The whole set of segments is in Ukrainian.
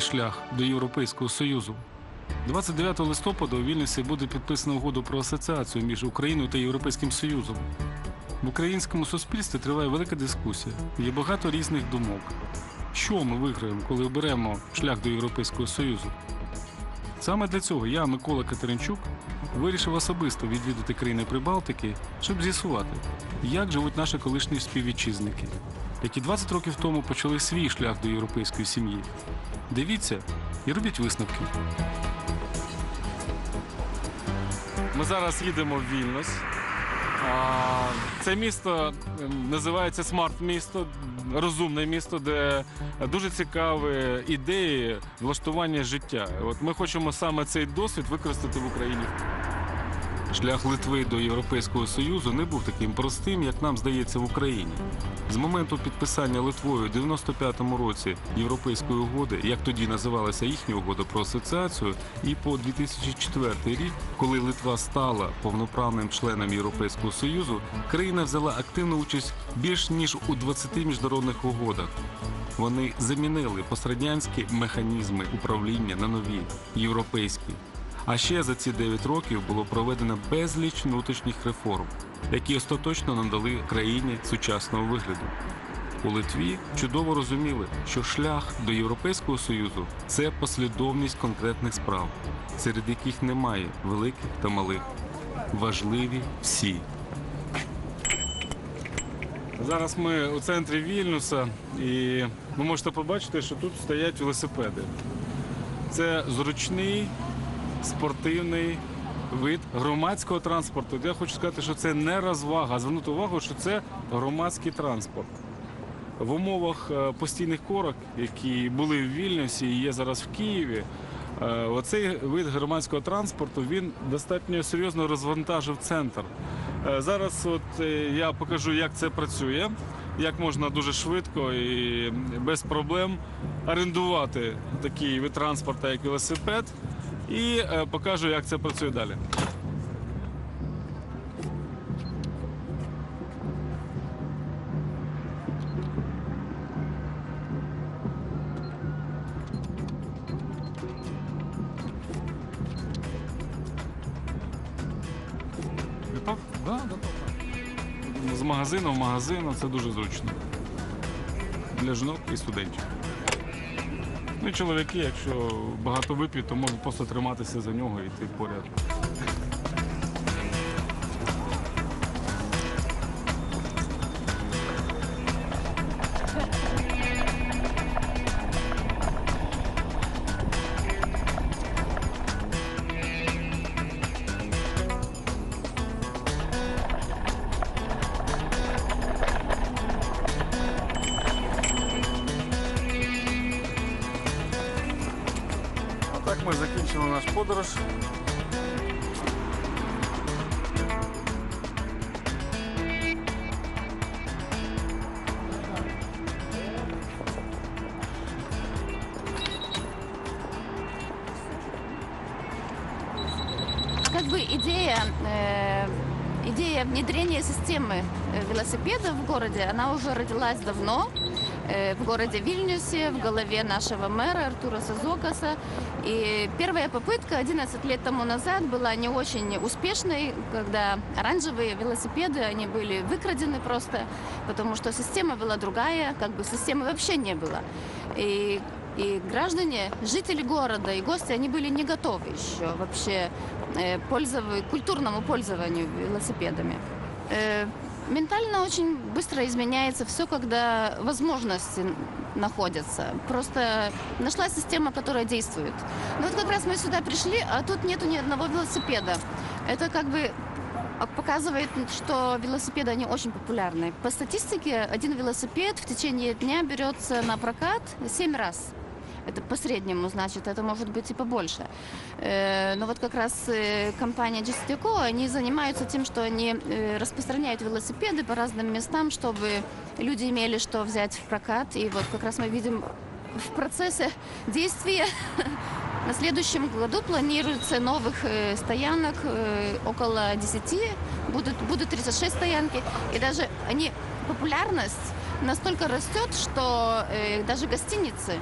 свій шлях до Європейського Союзу. 29 листопада у Вільнюсі буде підписано угоду про асоціацію між Україною та Європейським Союзом. В українському суспільстві триває велика дискусія. Є багато різних думок. Що ми виграємо, коли оберемо шлях до Європейського Союзу? Саме для цього я, Микола Катеринчук, вирішив особисто відвідати країни Прибалтики, щоб з'ясувати, як живуть наші колишні співвітчизники, які 20 років тому почали свій шлях до європейської сім'ї. Дивіться і робіть висновки. Ми зараз їдемо в Вільнюс. Це місто ем, називається смарт-місто, розумне місто, де дуже цікаві ідеї влаштування життя. От ми хочемо саме цей досвід використати в Україні. Шлях Литви до Європейського Союзу не був таким простим, як нам здається в Україні. З моменту підписання Литвою у 95-му році Європейської угоди, як тоді називалася їхня угода про асоціацію, і по 2004 рік, коли Литва стала повноправним членом Європейського Союзу, країна взяла активну участь більш ніж у 20 міжнародних угодах. Вони замінили пострадянські механізми управління на нові європейські. А ще за ці 9 років було проведено безліч внутрішніх реформ, які остаточно надали країні сучасного вигляду. У Литві чудово розуміли, що шлях до Європейського Союзу це послідовність конкретних справ, серед яких немає великих та малих. Важливі всі. Зараз ми у центрі Вільнюса, і ви можете побачити, що тут стоять велосипеди. Це зручний спортивний вид громадського транспорту. Я хочу сказати, що це не розвага, звернути увагу, що це громадський транспорт. В умовах е, постійних корок, які були в Вільнюсі і є зараз в Києві, е, оцей вид громадського транспорту він достатньо серйозно розвантажив центр. Е, Зараз от я покажу, як це працює, як можна дуже швидко і без проблем орендувати такий вид транспорту, як велосипед, і е, покажу, як це працює далі. З магазину в магазину це дуже зручно. Для жінок і студентів. Ну чоловіки, якщо багато вип'ють, то можуть просто триматися за нього і йти поряд. Так ми закінчили наш подорож. Как бы идея, э, идея внедрения системы э, велосипедов в городе, она уже родилась давно в городе Вильнюсе, в голове нашего мэра Артура Сазокаса. И первая попытка 11 лет тому назад была не очень успешной, когда оранжевые велосипеды, они были выкрадены просто, потому что система была другая, как бы системы вообще не было. И и граждане, жители города и гости, они были не готовы еще вообще э, пользов- культурному пользованию велосипедами. Э, Ментально очень быстро изменяется все, когда возможности находятся. Просто нашла система, которая действует. Ну вот как раз мы сюда пришли, а тут нету ни одного велосипеда. Это как бы а, показывает, что велосипеды, они очень популярны. По статистике, один велосипед в течение дня берется на прокат 7 раз. Это по среднему, значит, это может быть и побольше. Э, Но вот как раз э, компания GCTECO, они занимаются тем, что они э, распространяют велосипеды по разным местам, чтобы люди имели что взять в прокат. И вот как раз мы видим в процессе действия на следующем году планируется новых э, стоянок э, около 10, будут, будут 36 стоянки, и даже они, популярность настолько растет, что э, даже гостиницы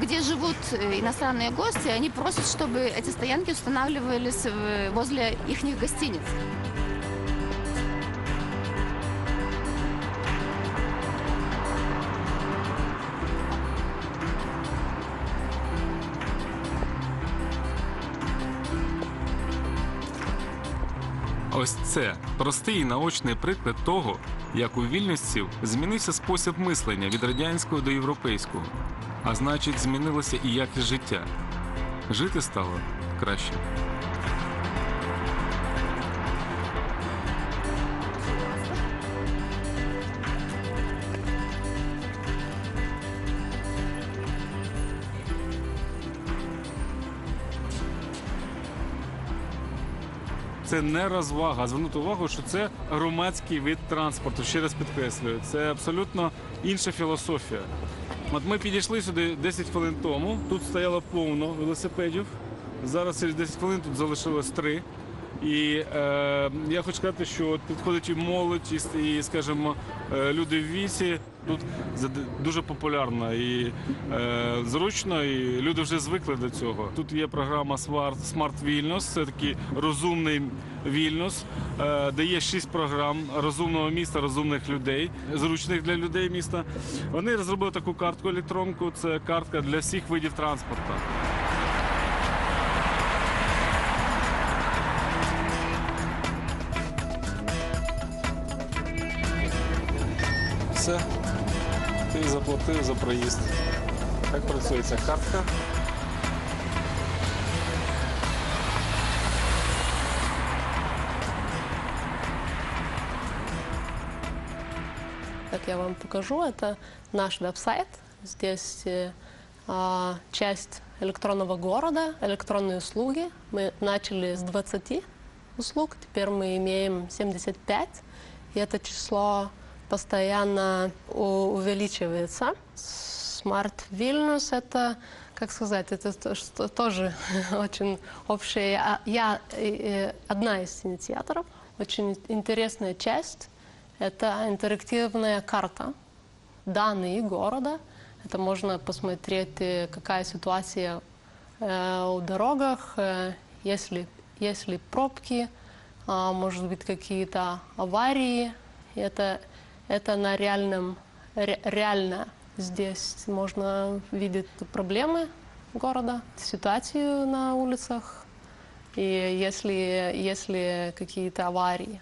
где живут э, иностранные гости, они просят, чтобы эти стоянки устанавливались э, возле их гостиниц. Ось це простий і наочний приклад того, як у вільностів змінився спосіб мислення від радянського до європейського. А значить, змінилося і якість життя. Жити стало краще. Це не розвага. Звернути увагу, що це громадський вид транспорту. Ще раз підкреслюю, це абсолютно інша філософія. От ми підійшли сюди 10 хвилин тому. Тут стояло повно велосипедів. Зараз через 10 хвилин тут залишилось три. І е, я хочу сказати, що от підходить і молодь, і, і скажімо, е, люди в вісі. Тут дуже популярно і е, зручно, і люди вже звикли до цього. Тут є програма Smart, Vilnius, це такий розумний Вільнюс, е, де є шість програм розумного міста, розумних людей, зручних для людей міста. Вони розробили таку картку електронку. Це картка для всіх видів транспорту. Заплатив за проїзд. Так працює ця картка. Как я вам покажу, это наш веб-сайт. Здесь э, а, часть электронного города, электронные услуги. Мы начали с 20 услуг, теперь мы имеем 75. И это число постоянно у- увеличивается. Smart Vilnius это, как сказать, это то- что- тоже очень общее. А Я э, э, одна из инициаторов. Очень интересная часть это интерактивная карта данные города. Это можно посмотреть, э, какая ситуация э, у дорогах, э, если, если пробки, а, может быть какие-то аварии. Это, это на реальном, ре- реально здесь можно видеть проблемы города, ситуацию на улицах, и если, если какие-то аварии.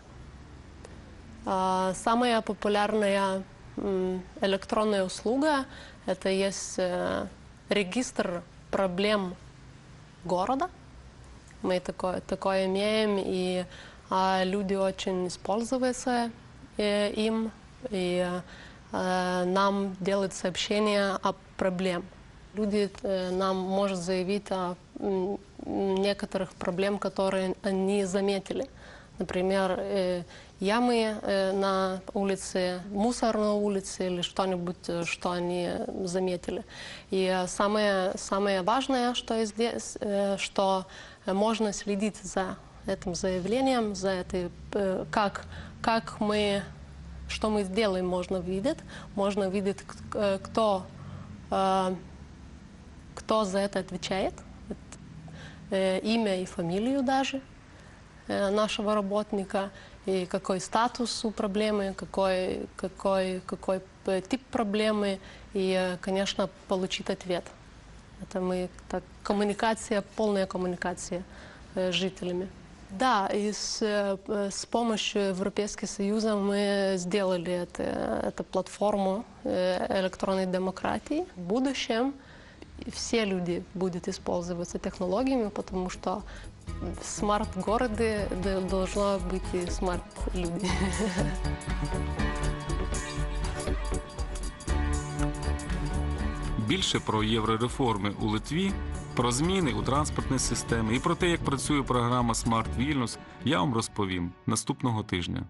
А, Самая популярная электронная услуга – это есть э, регистр проблем города. Мы такое, такое имеем, и а, люди очень используются э, им, и э, нам делают сообщения о проблем. Люди э, нам может заявить о м, некоторых проблем, которые они заметили. Например, э, ямы э, на улице, мусор на улице или что-нибудь, э, что они заметили. И самое, самое важное, что здесь, э, что можно следить за этим заявлением, за этой, э, как, как мы, что мы сделаем, можно видеть. Можно видеть, э, кто, э, кто за это отвечает, э, имя и фамилию даже нашего работника и какой статус у проблемы, какой, какой, какой тип проблемы и, конечно, получить ответ. Это мы так коммуникация, полная коммуникация с жителями. Да, и с, э, э, с помощью Европейского Союза мы сделали это, эту платформу э, электронной демократии. В будущем все люди будут использоваться технологиями, потому что в смарт-городе д- должно быть и смарт-люди. Більше про єврореформи у Литві, про зміни у транспортній системі і про те, як працює програма Смарт Вільнюс, я вам розповім наступного тижня.